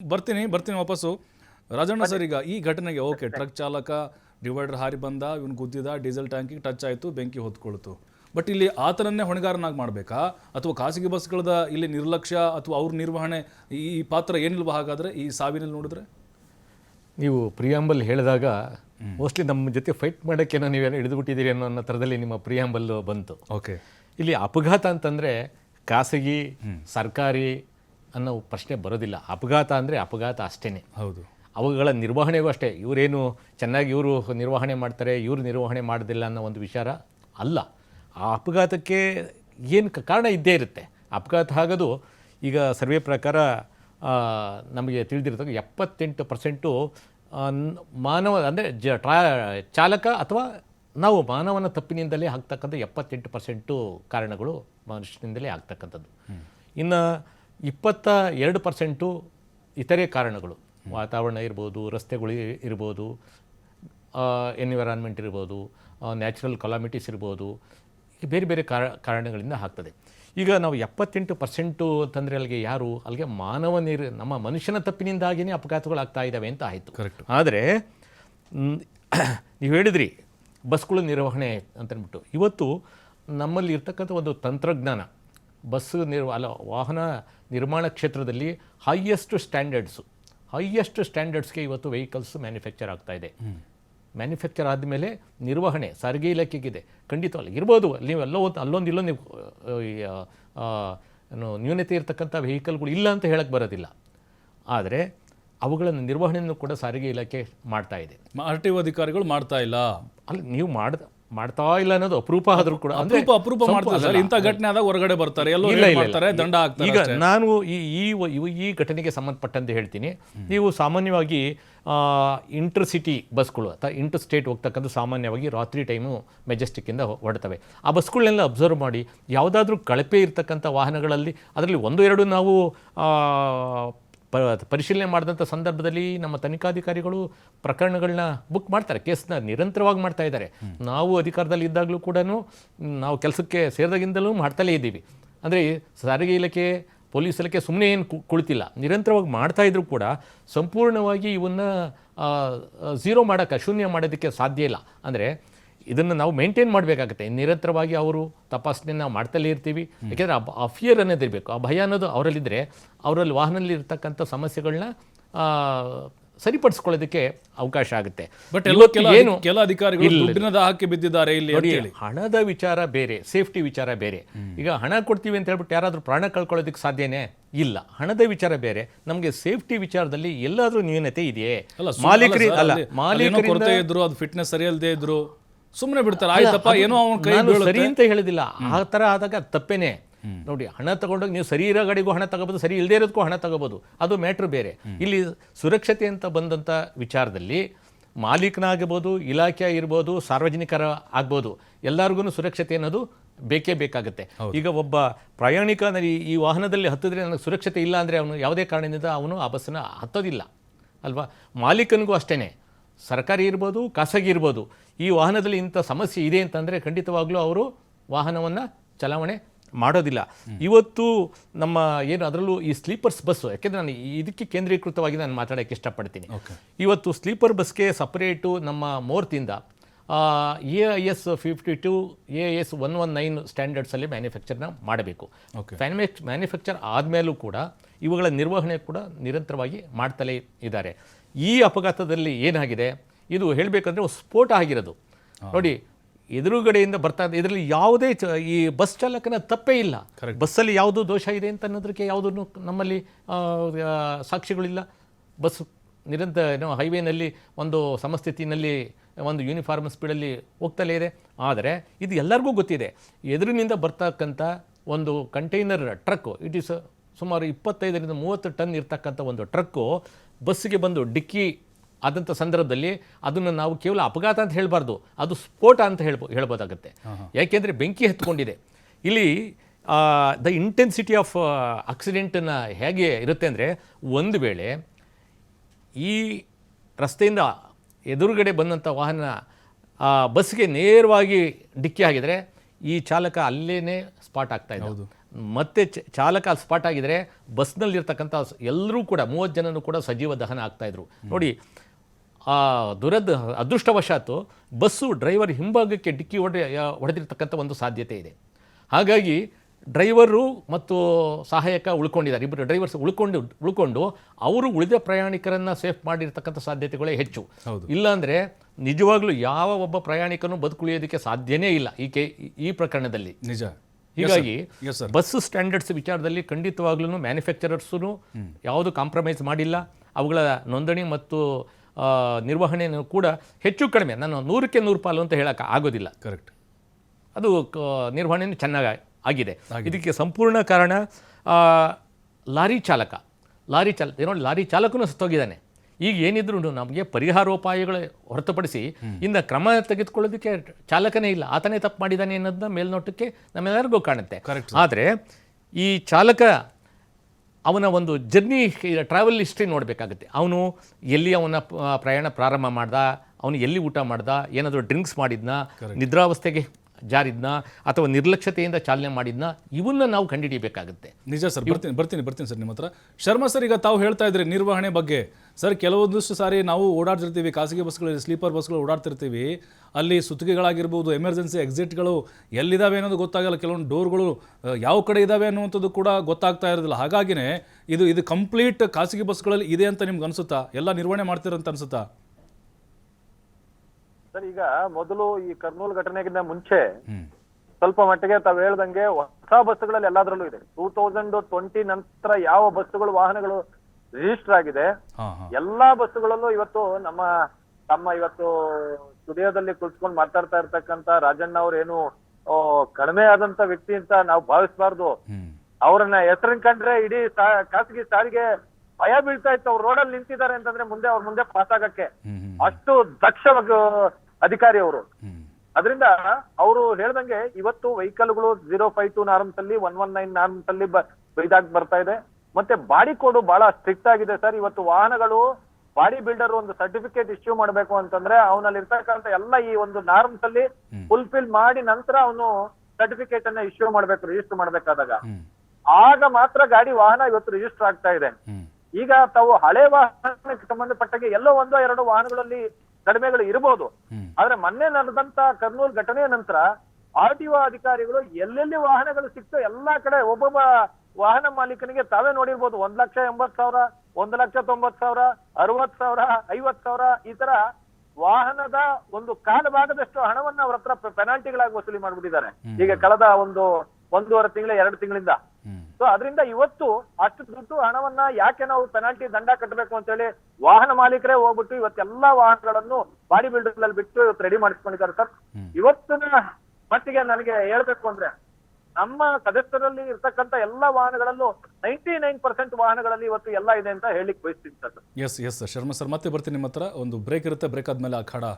ಬರ್ತೀನಿ ಬರ್ತೀನಿ ವಾಪಸ್ಸು. ರಾಜಣ್ಣ ಸರ್ ಈಗ ಈ ಘಟನೆಗೆ ಓಕೆ ಟ್ರಕ್ ಚಾಲಕ ಡಿವೈಡರ್ ಹಾರಿ ಬಂದ ಇವನು ಗುದ್ದಿದ ಡೀಸೆಲ್ ಟ್ಯಾಂಕಿಗೆ ಟಚ್ ಆಯಿತು ಬೆಂಕಿ ಹೊತ್ಕೊಳ್ತು. ಬಟ್ ಇಲ್ಲಿ ಆತನನ್ನೇ ಹೊಣೆಗಾರನಾಗಿ ಮಾಡಬೇಕಾ? ಅಥವಾ ಖಾಸಗಿ ಬಸ್ಗಳದ ಇಲ್ಲಿ ನಿರ್ಲಕ್ಷ್ಯ ಅಥವಾ ಅವ್ರ ನಿರ್ವಹಣೆ ಈ ಈ ಪಾತ್ರ ಏನಿಲ್ವ ಹಾಗಾದ್ರೆ ಈ ಸಾವಿನಲ್ಲಿ ನೋಡಿದ್ರೆ? ನೀವು ಪ್ರಿಯಾಂಬಲ್ ಹೇಳಿದಾಗ ಮೋಸ್ಟ್ಲಿ ನಮ್ಮ ಜೊತೆ ಫೈಟ್ ಮಾಡೋಕ್ಕೇನೋ ನೀವೇನು ಹಿಡಿದುಬಿಟ್ಟಿದ್ದೀರಿ ಅನ್ನೋ ಅನ್ನೋ ಥರದಲ್ಲಿ ನಿಮ್ಮ ಪ್ರಿಯಾಂಬಲ್ ಬಂತು. ಓಕೆ. ಇಲ್ಲಿ ಅಪಘಾತ ಅಂತಂದರೆ ಖಾಸಗಿ ಸರ್ಕಾರಿ ಅನ್ನೋ ಪ್ರಶ್ನೆ ಬರೋದಿಲ್ಲ. ಅಪಘಾತ ಅಂದರೆ ಅಪಘಾತ ಅಷ್ಟೇ ಹೌದು. ಅವುಗಳ ನಿರ್ವಹಣೆಗೂ ಅಷ್ಟೇ. ಇವರೇನು ಚೆನ್ನಾಗಿ ಇವರು ನಿರ್ವಹಣೆ ಮಾಡ್ತಾರೆ ಇವರು ನಿರ್ವಹಣೆ ಮಾಡೋದಿಲ್ಲ ಅನ್ನೋ ಒಂದು ವಿಚಾರ ಅಲ್ಲ. ಆ ಅಪಘಾತಕ್ಕೆ ಏನು ಕಾರಣ ಇದ್ದೇ ಇರುತ್ತೆ. ಅಪಘಾತ ಆಗೋದು ಈಗ ಸರ್ವೆ ಪ್ರಕಾರ ನಮಗೆ ತಿಳಿದಿರ್ತಕ್ಕ ಎಪ್ಪತ್ತೆಂಟು ಪರ್ಸೆಂಟು ಮಾನವ ಅಂದರೆ ಜ ಟ್ರಾ ಚಾಲಕ ಅಥವಾ ನಾವು ಮಾನವನ ತಪ್ಪಿನಿಂದಲೇ ಆಗ್ತಕ್ಕಂಥ ಎಪ್ಪತ್ತೆಂಟು ಪರ್ಸೆಂಟು ಕಾರಣಗಳು ಮನುಷ್ಯನಿಂದಲೇ ಆಗ್ತಕ್ಕಂಥದ್ದು. ಇನ್ನು ಇಪ್ಪತ್ತ ಎರಡು ಪರ್ಸೆಂಟು ಇತರೆ ಕಾರಣಗಳು. ವಾತಾವರಣ ಇರ್ಬೋದು ರಸ್ತೆಗಳು ಇರ್ಬೋದು ಎನ್ವಿರಾನ್ಮೆಂಟ್ ಇರ್ಬೋದು ನ್ಯಾಚುರಲ್ ಕಲಾಮಿಟೀಸ್ ಇರ್ಬೋದು ಬೇರೆ ಬೇರೆ ಕಾರ ಕಾರಣಗಳಿಂದ ಆಗ್ತದೆ. ಈಗ ನಾವು ಎಪ್ಪತ್ತೆಂಟು ಪರ್ಸೆಂಟು ಅಂತಂದರೆ ಅಲ್ಲಿಗೆ ಯಾರು? ಅಲ್ಲಿಗೆ ಮಾನವ ನೀರು ನಮ್ಮ ಮನುಷ್ಯನ ತಪ್ಪಿನಿಂದಾಗಿಯೇ ಅಪಘಾತಗಳು ಆಗ್ತಾ ಇದ್ದಾವೆ ಅಂತ ಆಯಿತು. ಕರೆಕ್ಟ್ ಆದರೆ ನೀವು ಹೇಳಿದ್ರಿ ಬಸ್ಗಳ ನಿರ್ವಹಣೆ ಅಂತಂದ್ಬಿಟ್ಟು ಇವತ್ತು ನಮ್ಮಲ್ಲಿ ಇರ್ತಕ್ಕಂಥ ಒಂದು ತಂತ್ರಜ್ಞಾನ ಬಸ್ ನಿರ್ ಅಲ್ಲ ವಾಹನ ನಿರ್ಮಾಣ ಕ್ಷೇತ್ರದಲ್ಲಿ ಹೈಯೆಸ್ಟ್ ಸ್ಟ್ಯಾಂಡರ್ಡ್ಸು ಹೈಯೆಸ್ಟ್ ಸ್ಟ್ಯಾಂಡರ್ಡ್ಸ್ಗೆ ಇವತ್ತು ವೆಹಿಕಲ್ಸ್ ಮ್ಯಾನುಫ್ಯಾಕ್ಚರ್ ಆಗ್ತಾ ಇದೆ. ಮ್ಯಾನುಫ್ಯಾಕ್ಚರ್ ಆದಮೇಲೆ ನಿರ್ವಹಣೆ ಸಾರಿಗೆ ಇಲಾಖೆಗಿದೆ. ಖಂಡಿತವಲ್ಲ ಇರ್ಬೋದು. ನೀವು ಎಲ್ಲೋ ಒಂದು ಅಲ್ಲೊಂದು ಇಲ್ಲೊಂದು ನೀವು, ನ್ಯೂನತೆ ಇರತಕ್ಕಂಥ ವೆಹಿಕಲ್ಗಳು ಇಲ್ಲ ಅಂತ ಹೇಳಕ್ಕೆ ಬರೋದಿಲ್ಲ. ಆದರೆ ಅವುಗಳನ್ನು ನಿರ್ವಹಣೆಯನ್ನು ಕೂಡ ಸಾರಿಗೆ ಇಲಾಖೆ ಮಾಡ್ತಾ ಇದೆ. ಆರ್ ಟಿ ಒ ಅಧಿಕಾರಿಗಳು ಮಾಡ್ತಾ ಇಲ್ಲ. ಅಲ್ಲಿ ನೀವು ಮಾಡ್ ಮಾಡ್ತಾ ಇಲ್ಲ ಅನ್ನೋದು ಅಪರೂಪ ಆದರೂ ಕೂಡ. ಅಪರೂಪ ಅಪರೂಪ ಮಾಡ್ತಾರೆ ಇಂಥ ಘಟನೆ ಆದಾಗ ಹೊರಗಡೆ ಬರ್ತಾರೆ. ಎಲ್ಲೋ ಮಾಡ್ತಾರೆ? ದಂಡ ಹಾಕ್ತಾರೆ ಈಗ ನಾನು ಈ ಈ ಈ ಘಟನೆಗೆ ಸಂಬಂಧಪಟ್ಟಂತೆ ಹೇಳ್ತೀನಿ. ನೀವು ಸಾಮಾನ್ಯವಾಗಿ ಇಂಟರ್ ಸಿಟಿ ಬಸ್ಗಳು ಅಥವಾ ಇಂಟರ್ ಸ್ಟೇಟ್ ಹೋಗ್ತಕ್ಕಂಥ ಸಾಮಾನ್ಯವಾಗಿ ರಾತ್ರಿ ಟೈಮು ಮೆಜೆಸ್ಟಿಕ್ಕಿಂದ ಹೊಡ್ತವೆ ಆ ಬಸ್ಗಳನ್ನೆಲ್ಲ ಅಬ್ಸರ್ವ್ ಮಾಡಿ ಯಾವುದಾದ್ರೂ ಕಳಪೆ ಇರ್ತಕ್ಕಂಥ ವಾಹನಗಳಲ್ಲಿ ಅದರಲ್ಲಿ ಒಂದು ಎರಡು ನಾವು ಪ ಪರಿಶೀಲನೆ ಮಾಡಿದಂಥ ಸಂದರ್ಭದಲ್ಲಿ ನಮ್ಮ ತನಿಖಾಧಿಕಾರಿಗಳು ಪ್ರಕರಣಗಳನ್ನ ಬುಕ್ ಮಾಡ್ತಾರೆ. ಕೇಸ್ನ ನಿರಂತರವಾಗಿ ಮಾಡ್ತಾ ಇದ್ದಾರೆ. ನಾವು ಅಧಿಕಾರದಲ್ಲಿ ಇದ್ದಾಗಲೂ ಕೂಡ ನಾವು ಕೆಲಸಕ್ಕೆ ಸೇರಿದಾಗಿಂದಲೂ ಮಾಡ್ತಲೇ ಇದ್ದೀವಿ. ಅಂದರೆ ಸಾರಿಗೆ ಇಲಾಖೆ, ಪೊಲೀಸ್ ಇಲಾಖೆ ಸುಮ್ಮನೆ ಏನು ಕುಳಿತಿಲ್ಲ. ನಿರಂತರವಾಗಿ ಮಾಡ್ತಾ ಇದ್ರೂ ಕೂಡ ಸಂಪೂರ್ಣವಾಗಿ ಇವನ್ನ ಝೀರೋ ಮಾಡೋಕ್ಕೆ ಶೂನ್ಯ ಮಾಡೋದಕ್ಕೆ ಸಾಧ್ಯ ಇಲ್ಲ. ಅಂದರೆ ಇದನ್ನು ನಾವು ಮೇಂಟೈನ್ ಮಾಡಬೇಕಾಗುತ್ತೆ. ನಿರಂತರವಾಗಿ ಅವರು ತಪಾಸಣೆನ ಮಾಡ್ತಲೇ ಇರ್ತೀವಿ. ಯಾಕೆಂದರೆ ಆ ಫಿಯರ್ ಅನ್ನೋದು ಇರಬೇಕು. ಆ ಭಯ ಅನ್ನೋದು ಅವರಲ್ಲಿದ್ದರೆ ಅವರಲ್ಲಿ ವಾಹನದಲ್ಲಿ ಇರ್ತಕ್ಕಂಥ ಸಮಸ್ಯೆಗಳನ್ನ ಸರಿಪಡಿಸ್ಕೊಳ್ಳೋದಕ್ಕೆ ಅವಕಾಶ ಆಗುತ್ತೆ. ಬಟ್ ಏನು ಕೆಲ ಅಧಿಕಾರಿಗಳು ದಾಹಕ್ಕೆ ಬಿದ್ದಿದ್ದಾರೆ ಇಲ್ಲಿ ಹಣದ ವಿಚಾರ ಬೇರೆ ಸೇಫ್ಟಿ ವಿಚಾರ ಬೇರೆ. ಈಗ ಹಣ ಕೊಡ್ತೀವಿ ಅಂತ ಹೇಳ್ಬಿಟ್ಟು ಯಾರಾದರೂ ಪ್ರಾಣ ಕಳ್ಕೊಳ್ಳೋದಕ್ಕೆ ಸಾಧ್ಯನೇ ಇಲ್ಲ. ಹಣದ ವಿಚಾರ ಬೇರೆ. ನಮಗೆ ಸೇಫ್ಟಿ ವಿಚಾರದಲ್ಲಿ ಎಲ್ಲಾದ್ರೂ ನ್ಯೂನತೆ ಇದೆಯೇ? ಮಾಲೀಕರಿ ಅಲ್ಲ ಮಾಲೀಕರು ಇದ್ರು ಅದು ಫಿಟ್ನೆಸ್ ಸರಿಯಲ್ದೇ ಇದ್ರು. ಸುಮ್ಮನೆ ಬಿಡ್ತಾರೆ ಆಯ್ತಪ್ಪ ಏನೋ ಅವನ ಕೈ ನಾನು ಬೀಳುತ್ತೆ. ಸರಿ ಅಂತ ಹೇಳಿದಿಲ್ಲ ಆ ಥರ ಆದಾಗ ಅದ್ ತಪ್ಪೇನೆ. ನೋಡಿ ಹಣ ತಗೊಂಡೋಗಿ ನೀವು ಸರಿ ಇರೋ ಗಾಡಿಗೂ ಹಣ ತಗೋಬೋದು ಸರಿ ಇಲ್ಲದೇ ಇರೋದಕ್ಕೂ ಹಣ ತಗೋಬೋದು ಅದು ಮ್ಯಾಟ್ರ್ ಬೇರೆ. ಇಲ್ಲಿ ಸುರಕ್ಷತೆ ಅಂತ ಬಂದಂಥ ವಿಚಾರದಲ್ಲಿ ಮಾಲೀಕನಾಗಿರ್ಬೋದು ಇಲಾಖೆ ಇರ್ಬೋದು ಸಾರ್ವಜನಿಕರ ಆಗ್ಬೋದು ಎಲ್ಲರಿಗೂ ಸುರಕ್ಷತೆ ಅನ್ನೋದು ಬೇಕೇ ಬೇಕಾಗುತ್ತೆ. ಈಗ ಒಬ್ಬ ಪ್ರಯಾಣಿಕ ಈ ವಾಹನದಲ್ಲಿ ಹತ್ತಿದ್ರೆ ನನಗೆ ಸುರಕ್ಷತೆ ಇಲ್ಲ ಅಂದರೆ ಅವನು ಯಾವುದೇ ಕಾರಣದಿಂದ ಅವನು ಆ ಬಸ್ಸನ್ನು ಹತ್ತೋದಿಲ್ಲ. ಅಲ್ವಾ? ಮಾಲೀಕನಿಗೂ ಅಷ್ಟೇ ಸರ್ಕಾರಿ ಇರ್ಬೋದು ಖಾಸಗಿ ಇರ್ಬೋದು ಈ ವಾಹನದಲ್ಲಿ ಇಂಥ ಸಮಸ್ಯೆ ಇದೆ ಅಂತಂದರೆ ಖಂಡಿತವಾಗ್ಲೂ ಅವರು ವಾಹನವನ್ನು ಚಲಾವಣೆ ಮಾಡೋದಿಲ್ಲ. ಇವತ್ತು ನಮ್ಮ ಏನು ಅದರಲ್ಲೂ ಈ ಸ್ಲೀಪರ್ಸ್ ಬಸ್ಸು ಯಾಕೆಂದರೆ ನಾನು ಇದಕ್ಕೆ ಕೇಂದ್ರೀಕೃತವಾಗಿ ನಾನು ಮಾತಾಡೋಕ್ಕೆ ಇಷ್ಟಪಡ್ತೀನಿ. ಇವತ್ತು ಸ್ಲೀಪರ್ ಬಸ್ಗೆ ಸಪ್ರೇಟು ನಮ್ಮ ಮೋರ್ತಿಂದ A I S fifty two A I S one one nine ಸ್ಟ್ಯಾಂಡರ್ಡ್ಸಲ್ಲಿ ಮ್ಯಾನುಫ್ಯಾಕ್ಚರ್ನ ಮಾಡಬೇಕು. ಮ್ಯಾನುಫ್ಯಾಕ್ಚರ್ ಆದಮೇಲೂ ಕೂಡ ಇವುಗಳ ನಿರ್ವಹಣೆ ಕೂಡ ನಿರಂತರವಾಗಿ ಮಾಡ್ತಲೇ ಇದ್ದಾರೆ. ಈ ಅಪಘಾತದಲ್ಲಿ ಏನಾಗಿದೆ? ಇದು ಹೇಳಬೇಕಂದ್ರೆ ಸ್ಫೋಟ ಆಗಿರೋದು. ನೋಡಿ ಎದುರುಗಡೆಯಿಂದ ಬರ್ತಾ ಇದೆ ಇದರಲ್ಲಿ ಯಾವುದೇ ಚ ಈ ಬಸ್ ಚಾಲಕನ ತಪ್ಪೇ ಇಲ್ಲ. ಬಸ್ಸಲ್ಲಿ ಯಾವುದು ದೋಷ ಇದೆ ಅಂತ ಅನ್ನೋದಕ್ಕೆ ಯಾವುದನ್ನು ನಮ್ಮಲ್ಲಿ ಸಾಕ್ಷಿಗಳಿಲ್ಲ. ಬಸ್ ನಿರಂತರ ಏನೋ ಹೈವೇನಲ್ಲಿ ಒಂದು ಸಮಸ್ಥಿತಿನಲ್ಲಿ ಒಂದು ಯೂನಿಫಾರ್ಮ್ ಸ್ಪೀಡಲ್ಲಿ ಹೋಗ್ತಲೇ ಇದೆ. ಆದರೆ ಇದು ಎಲ್ಲರಿಗೂ ಗೊತ್ತಿದೆ. ಎದುರಿನಿಂದ ಬರ್ತಕ್ಕಂಥ ಒಂದು ಕಂಟೈನರ್ ಟ್ರಕ್ಕು ಇಟ್ ಈಸ್ ಸುಮಾರು ಇಪ್ಪತ್ತೈದರಿಂದ ಮೂವತ್ತು ಟನ್ ಇರ್ತಕ್ಕಂಥ ಒಂದು ಟ್ರಕ್ಕು ಬಸ್ಸಿಗೆ ಬಂದು ಡಿಕ್ಕಿ ಆದಂಥ ಸಂದರ್ಭದಲ್ಲಿ ಅದನ್ನು ನಾವು ಕೇವಲ ಅಪಘಾತ ಅಂತ ಹೇಳಬಾರ್ದು ಅದು ಸ್ಫೋಟ ಅಂತ ಹೇಳ್ಬೋ ಹೇಳ್ಬೋದಾಗುತ್ತೆ. ಯಾಕೆಂದರೆ ಬೆಂಕಿ ಹತ್ಕೊಂಡಿದೆ. ಇಲ್ಲಿ ದ ಇಂಟೆನ್ಸಿಟಿ ಆಫ್ ಆಕ್ಸಿಡೆಂಟನ್ನು ಹೇಗೆ ಇರುತ್ತೆ ಅಂದರೆ ಒಂದು ವೇಳೆ ಈ ರಸ್ತೆಯಿಂದ ಎದುರುಗಡೆ ಬಂದಂಥ ವಾಹನ ಬಸ್ಗೆ ನೇರವಾಗಿ ಡಿಕ್ಕಿ ಆಗಿದರೆ ಈ ಚಾಲಕ ಅಲ್ಲೇ ಸ್ಪಾಟ್ ಆಗ್ತಾ ಇದ್ದ. ಮತ್ತೆ ಚ- ಚಾಲಕ ಸ್ಪಾಟ್ ಆಗಿದ್ರೆ ಬಸ್ನಲ್ಲಿರ್ತಕ್ಕಂಥ ಎಲ್ಲರೂ ಕೂಡ ಮೂವತ್ತು ಜನನೂ ಕೂಡ ಸಜೀವ ದಹನ ಆಗ್ತಾಯಿದ್ರು ನೋಡಿ ಆ ದುರದ್ ಅದೃಷ್ಟವಶಾತ್ತು ಬಸ್ಸು ಡ್ರೈವರ್ ಹಿಂಭಾಗಕ್ಕೆ ಡಿಕ್ಕಿ ಹೊಡೆ ಹೊಡೆದಿರ್ತಕ್ಕಂಥ ಒಂದು ಸಾಧ್ಯತೆ ಇದೆ. ಹಾಗಾಗಿ ಡ್ರೈವರು ಮತ್ತು ಸಹಾಯಕ ಉಳ್ಕೊಂಡಿದ್ದಾರೆ. ಇಬ್ಬರು ಡ್ರೈವರ್ಸ್ ಉಳ್ಕೊಂಡು ಉಳ್ಕೊಂಡು ಅವರು ಉಳಿದ ಪ್ರಯಾಣಿಕರನ್ನು ಸೇಫ್ ಮಾಡಿರ್ತಕ್ಕಂಥ ಸಾಧ್ಯತೆಗಳೇ ಹೆಚ್ಚು. ಹೌದು. ಇಲ್ಲಾಂದರೆ ನಿಜವಾಗ್ಲೂ ಯಾವ ಒಬ್ಬ ಪ್ರಯಾಣಿಕನೂ ಬದುಕುಳಿಯೋದಕ್ಕೆ ಸಾಧ್ಯನೇ ಇಲ್ಲ. ಈ ಕೆ ಈ ಪ್ರಕರಣದಲ್ಲಿ. ನಿಜ. ಹೀಗಾಗಿ ಬಸ್ ಸ್ಟ್ಯಾಂಡರ್ಡ್ಸ್ ವಿಚಾರದಲ್ಲಿ ಖಂಡಿತವಾಗ್ಲೂ ಮ್ಯಾನುಫ್ಯಾಕ್ಚರರ್ಸು ಯಾವುದು ಕಾಂಪ್ರಮೈಸ್ ಮಾಡಿಲ್ಲ. ಅವುಗಳ ನೋಂದಣಿ ಮತ್ತು ನಿರ್ವಹಣೆಯನ್ನು ಕೂಡ ಹೆಚ್ಚು ಕಡಿಮೆ ನಾನು ನೂರಕ್ಕೆ ನೂರು ಪಾಲು ಅಂತ ಹೇಳಕ್ಕೆ ಆಗೋದಿಲ್ಲ. ಕರೆಕ್ಟ್ ಅದು ನಿರ್ವಹಣೆಯನ್ನು ನಿರ್ವಹಣೆ ಚೆನ್ನಾಗಿ ಆಗಿದೆ. ಇದಕ್ಕೆ ಸಂಪೂರ್ಣ ಕಾರಣ ಲಾರಿ ಚಾಲಕ. ಲಾರಿ ಚಾಲಕ ಏನೋ ಲಾರಿ ಚಾಲಕನೂ ಸತ್ತೋಗಿದ್ದಾನೆ. ಈಗ ಏನಿದ್ರು ನಮಗೆ ಪರಿಹಾರೋಪಾಯಗಳ ಹೊರತುಪಡಿಸಿ ಇಂದ ಕ್ರಮ ತೆಗೆದುಕೊಳ್ಳೋದಕ್ಕೆ ಚಾಲಕನೇ ಇಲ್ಲ. ಆತನೇ ತಪ್ಪು ಮಾಡಿದ್ದಾನೆ ಅನ್ನೋದನ್ನ ಮೇಲ್ನೋಟಕ್ಕೆ ನಮ್ಮೆಲ್ಲರಿಗೂ ಕಾಣುತ್ತೆ. ಆದರೆ ಈ ಚಾಲಕ ಅವನ ಒಂದು ಜರ್ನಿ ಟ್ರಾವೆಲ್ ಹಿಸ್ಟ್ರಿ ನೋಡಬೇಕಾಗುತ್ತೆ. ಅವನು ಎಲ್ಲಿ ಅವನ ಪ್ರಯಾಣ ಪ್ರಾರಂಭ ಮಾಡ್ದ ಅವನು ಎಲ್ಲಿ ಊಟ ಮಾಡ್ದ ಏನಾದರೂ ಡ್ರಿಂಕ್ಸ್ ಮಾಡಿದ್ನ ನಿದ್ರಾವಸ್ಥೆಗೆ ಜಾರಿದ್ನ ಅಥವಾ ನಿರ್ಲಕ್ಷ್ಯತೆಯಿಂದ ಚಾಲನೆ ಮಾಡಿದ್ನ, ಇವನ್ನ ನಾವು ಕಂಡುಹಿಡಿಯಬೇಕಾಗುತ್ತೆ ನಿಜ ಸರ್, ಬರ್ತೀನಿ ಬರ್ತೀನಿ ಬರ್ತೀನಿ ಸರ್ ನಿಮ್ಮ ಹತ್ರ ಶರ್ಮಾ ಸರ್, ಈಗ ತಾವು ಹೇಳ್ತಾ ಇದ್ರಿ ನಿರ್ವಹಣೆ ಬಗ್ಗೆ. ಸರ್, ಕೆಲವೊಂದಿಷ್ಟು ಸಾರಿ ನಾವು ಓಡಾಡ್ತಿರ್ತೀವಿ, ಖಾಸಗಿ ಬಸ್ಗಳಲ್ಲಿ, ಸ್ಲೀಪರ್ ಬಸ್ಗಳು ಓಡಾಡ್ತಿರ್ತೀವಿ. ಅಲ್ಲಿ ಸುತ್ತಿಗೆಗಳಾಗಿರ್ಬೋದು, ಎಮರ್ಜೆನ್ಸಿ ಎಕ್ಸಿಟ್ಗಳು ಎಲ್ಲಿದ್ದಾವೆ ಅನ್ನೋದು ಗೊತ್ತಾಗಲ್ಲ. ಕೆಲವೊಂದು ಡೋರ್ಗಳು ಯಾವ ಕಡೆ ಇದ್ದಾವೆ ಅನ್ನುವಂಥದ್ದು ಕೂಡ ಗೊತ್ತಾಗ್ತಾ ಇರೋದಿಲ್ಲ. ಹಾಗಾಗಿನೇ ಇದು ಇದು ಕಂಪ್ಲೀಟ್ ಖಾಸಗಿ ಬಸ್ಗಳಲ್ಲಿ ಇದೆ ಅಂತ ನಿಮ್ಗೆ ಅನಿಸುತ್ತಾ? ಎಲ್ಲ ನಿರ್ವಹಣೆ ಮಾಡ್ತಿರಂತ ಅನ್ಸುತ್ತಾ? ಸರ್ ಈಗ ಮೊದಲು ಈ ಕರ್ನೂಲ್ ಘಟನೆಗಿಂತ ಮುಂಚೆ ಸ್ವಲ್ಪ ಮಟ್ಟಿಗೆ ತಾವ್ ಹೇಳ್ದಂಗೆ ಹೊಸ ಬಸ್ಗಳಲ್ಲಿ ಎಲ್ಲಾದ್ರಲ್ಲೂ ಇದೆ. ಟೂ ತೌಸಂಡ್ ಟ್ವೆಂಟಿ ನಂತರ ಯಾವ ಬಸ್ಸುಗಳು ವಾಹನಗಳು ರಿಜಿಸ್ಟರ್ ಆಗಿದೆ ಎಲ್ಲಾ ಬಸ್ಸುಗಳಲ್ಲೂ ಇವತ್ತು ನಮ್ಮ ತಮ್ಮ ಇವತ್ತು ಸ್ಟುಡಿಯೋದಲ್ಲಿ ಕುಳಿತುಕೊಂಡು ಮಾತಾಡ್ತಾ ಇರ್ತಕ್ಕಂತ ರಾಜಣ್ಣ ಅವ್ರು ಏನು ಆ, ಕಡಿಮೆ ಆದಂತ ವ್ಯಕ್ತಿ ಅಂತ ನಾವು ಭಾವಿಸಬಾರ್ದು. ಅವರನ್ನ ಹೆಸರನ್ನ ಕಂಡ್ರೆ ಇಡೀ ಖಾಸಗಿ ಸಾರಿಗೆ ಭಯ ಬೀಳ್ತಾ ಇತ್ತು. ಅವ್ರು ರೋಡಲ್ಲಿ ನಿಂತಿದ್ದಾರೆ ಅಂತಂದ್ರೆ ಮುಂದೆ ಅವ್ರ ಮುಂದೆ ಪಾಸ್ ಆಗಕ್ಕೆ. ಅಷ್ಟು ದಕ್ಷ ಅಧಿಕಾರಿ ಅವರು. ಅದರಿಂದ ಅವರು ಹೇಳ್ದಂಗೆ ಇವತ್ತು ವೆಹಿಕಲ್ಗಳು ಜೀರೋ ಫೈವ್ ಟೂ ನಾರ್ಮ್ಸ್ ಅಲ್ಲಿ ಒನ್ ಒನ್ ನೈನ್ ನಾರ್ಮ್ಸ್ ಅಲ್ಲಿ ಇದಾಗಿ ಬರ್ತಾ ಇದೆ. ಮತ್ತೆ ಬಾಡಿ ಕೋಡ್ ಬಹಳ ಸ್ಟ್ರಿಕ್ಟ್ ಆಗಿದೆ ಸರ್. ಇವತ್ತು ವಾಹನಗಳು ಬಾಡಿ ಬಿಲ್ಡರ್ ಒಂದು ಸರ್ಟಿಫಿಕೇಟ್ ಇಶ್ಯೂ ಮಾಡಬೇಕು ಅಂತಂದ್ರೆ ಅವನಲ್ಲಿ ಇರ್ತಕ್ಕಂಥ ಎಲ್ಲ ಈ ಒಂದು ನಾರ್ಮ್ಸ್ ಅಲ್ಲಿ ಫುಲ್ಫಿಲ್ ಮಾಡಿ ನಂತರ ಅವನು ಸರ್ಟಿಫಿಕೇಟ್ ಅನ್ನ ಇಶ್ಯೂ ಮಾಡ್ಬೇಕು ರಿಜಿಸ್ಟರ್ ಮಾಡ್ಬೇಕಾದಾಗ. ಆಗ ಮಾತ್ರ ಗಾಡಿ ವಾಹನ ಇವತ್ತು ರಿಜಿಸ್ಟರ್ ಆಗ್ತಾ ಇದೆ. ಈಗ ತಾವು ಹಳೆ ವಾಹನಕ್ಕೆ ಸಂಬಂಧಪಟ್ಟಾಗೆ ಎಲ್ಲೋ ಒಂದು ಎರಡು ವಾಹನಗಳಲ್ಲಿ ಕಡಿಮೆಗಳು ಇರಬಹುದು ಆದ್ರೆ ಮೊನ್ನೆ ನಡೆದಂತ ಕರ್ನೂಲ್ ಘಟನೆಯ ನಂತರ ಆರ್ ಟಿ ಒ ಅಧಿಕಾರಿಗಳು ಎಲ್ಲೆಲ್ಲಿ ವಾಹನಗಳು ಸಿಕ್ತೋ ಎಲ್ಲಾ ಕಡೆ ಒಬ್ಬೊಬ್ಬ ವಾಹನ ಮಾಲೀಕನಿಗೆ ತಾವೇ ನೋಡಿರ್ಬೋದು. ಒಂದ್ ಲಕ್ಷ ಎಂಬತ್ ಸಾವಿರ ಒಂದ್ ಲಕ್ಷ ತೊಂಬತ್ ಸಾವಿರ ಅರವತ್ ಸಾವಿರ ಐವತ್ ಸಾವಿರ ಈ ತರ ವಾಹನದ ಒಂದು ಕಾಲ ಭಾಗದಷ್ಟು ಹಣವನ್ನ ಅವ್ರ ಹತ್ರ ಪೆನಾಲ್ಟಿಗಳಾಗಿ ವಸೂಲಿ ಮಾಡ್ಬಿಟ್ಟಿದ್ದಾರೆ. ಈಗ ಕಳೆದ ಒಂದು ಒಂದೂವರೆ ತಿಂಗಳ ಎರಡು ತಿಂಗಳಿಂದ. ಸೊ ಅದರಿಂದ ಇವತ್ತು ಅಷ್ಟು ದುಡ್ಡು ಹಣವನ್ನ ಯಾಕೆ ನಾವು ಪೆನಾಲ್ಟಿ ದಂಡ ಕಟ್ಟಬೇಕು ಅಂತ ಹೇಳಿ ವಾಹನ ಮಾಲೀಕರೇ ಹೋಗ್ಬಿಟ್ಟು ಇವತ್ತೆಲ್ಲಾ ವಾಹನಗಳನ್ನು ಬಾಡಿ ಬಿಲ್ಡರ್ ಅಲ್ಲಿ ಬಿಟ್ಟು ಇವತ್ತು ರೆಡಿ ಮಾಡಿಸ್ಕೊಂಡಿದ್ದಾರೆ ಸರ್ ಇವತ್ತಿನ ಮಟ್ಟಿಗೆ ನನಗೆ ಹೇಳ್ಬೇಕು ಅಂದ್ರೆ ನಮ್ಮ ಸದಸ್ಯರಲ್ಲಿ ಇರ್ತಕ್ಕಂತ ಎಲ್ಲಾ ವಾಹನಗಳಲ್ಲೂ ನೈಂಟಿ ನೈನ್ ಪರ್ಸೆಂಟ್ ವಾಹನಗಳಲ್ಲಿ ಇವತ್ತು ಎಲ್ಲ ಇದೆ ಅಂತ ಹೇಳಿಕ್ ಬಯಸ್ತೀನಿ sir S S Sharma sir ಮತ್ತೆ ಬರ್ತೀನಿ ನಿಮ್ಮ ಹತ್ರ. ಒಂದು ಬ್ರೇಕ್ ಇರುತ್ತೆ ಬ್ರೇಕ್ ಆದಮೇಲೆ ಅಖಾಡ